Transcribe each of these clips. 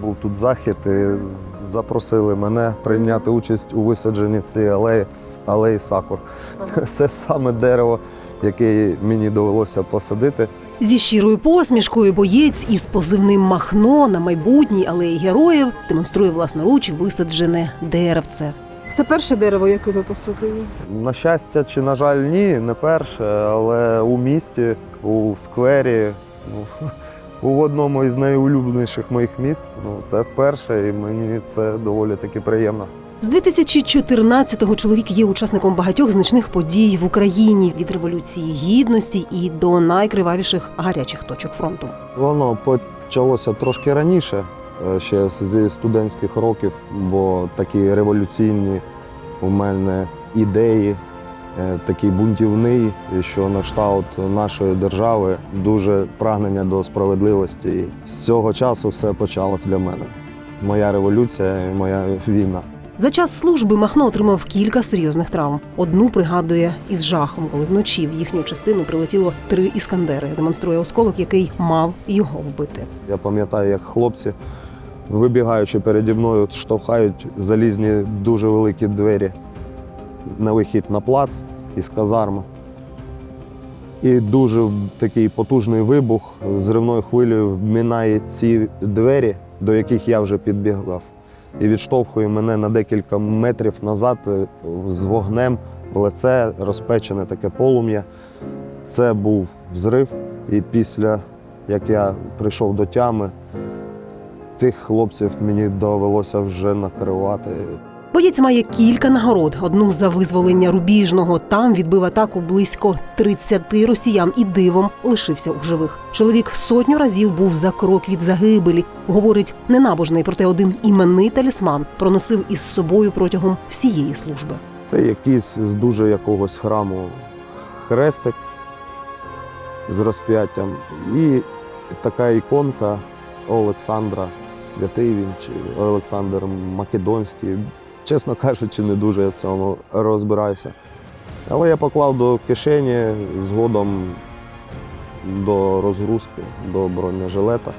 Був тут захід і запросили мене прийняти участь у висадженні цієї алеї, алеї Сакур. Це саме дерево, яке мені довелося посадити. Зі щирою посмішкою боєць із позивним Махно на майбутній алеї героїв демонструє власноруч висаджене деревце. Це перше дерево, яке ви посадили. На щастя, чи на жаль, ні, не перше, але у місті, у сквері, ну, у одному із найулюбленіших моїх місць. Ну, це вперше, і мені це доволі таки приємно. З 2014-го чоловік є учасником багатьох значних подій в Україні від революції гідності і до найкривавіших гарячих точок фронту. Воно почалося трошки раніше, е, ще зі студентських років, бо такі революційні у мене ідеї, такий бунтівний, що на кшталт нашої держави, дуже прагнення до справедливості. І з цього часу все почалось для мене. Моя революція і моя війна. За час служби Махно отримав кілька серйозних травм. Одну пригадує із жахом, коли вночі в їхню частину прилетіло три іскандери. Демонструє осколок, який мав його вбити. Я пам'ятаю, як хлопці, вибігаючи переді мною, штовхають залізні дуже великі двері на вихід на плац із казарми. І дуже такий потужний вибух зривною хвилею вминає ці двері, до яких я вже підбігав, і відштовхує мене на декілька метрів назад е, з вогнем в лице, розпечене таке полум'я. Це був взрив, і після як я прийшов до тями, тих хлопців мені довелося вже накривати. Боєць має кілька нагород: одну за визволення рубіжного. Там відбив атаку близько 30 росіян і дивом лишився у живих. Чоловік сотню разів був за крок від загибелі. Говорить, ненабожний, проте один іменний талісман проносив із собою протягом всієї служби. Це якийсь з дуже якогось храму хрестик з розп'яттям. І така іконка Олександра, святий він чи Олександр Македонський. Чесно кажучи, не дуже я в цьому розбираюся. Але я поклав до кишені згодом до розгрузки, до бронежилета.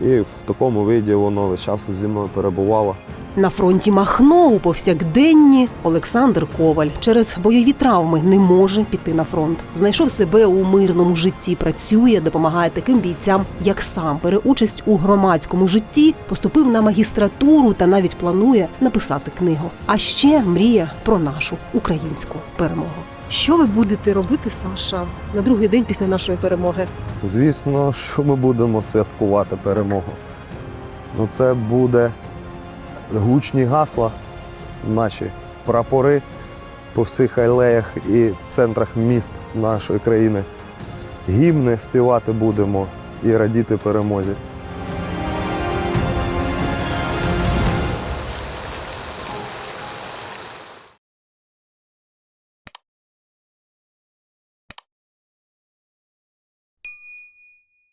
І в такому виді воно весь час зі мною перебувало. На фронті Махно у повсякденні Олександр Коваль через бойові травми не може піти на фронт. Знайшов себе у мирному житті, працює, допомагає таким бійцям, як сам. Бере участь у громадському житті, поступив на магістратуру та навіть планує написати книгу. А ще мріє про нашу українську перемогу. Що ви будете робити, Саша, на другий день після нашої перемоги? Звісно, що ми будемо святкувати перемогу. Ну, це буде гучні гасла, наші прапори по всіх алеях і центрах міст нашої країни. Гімни співати будемо і радіти перемозі.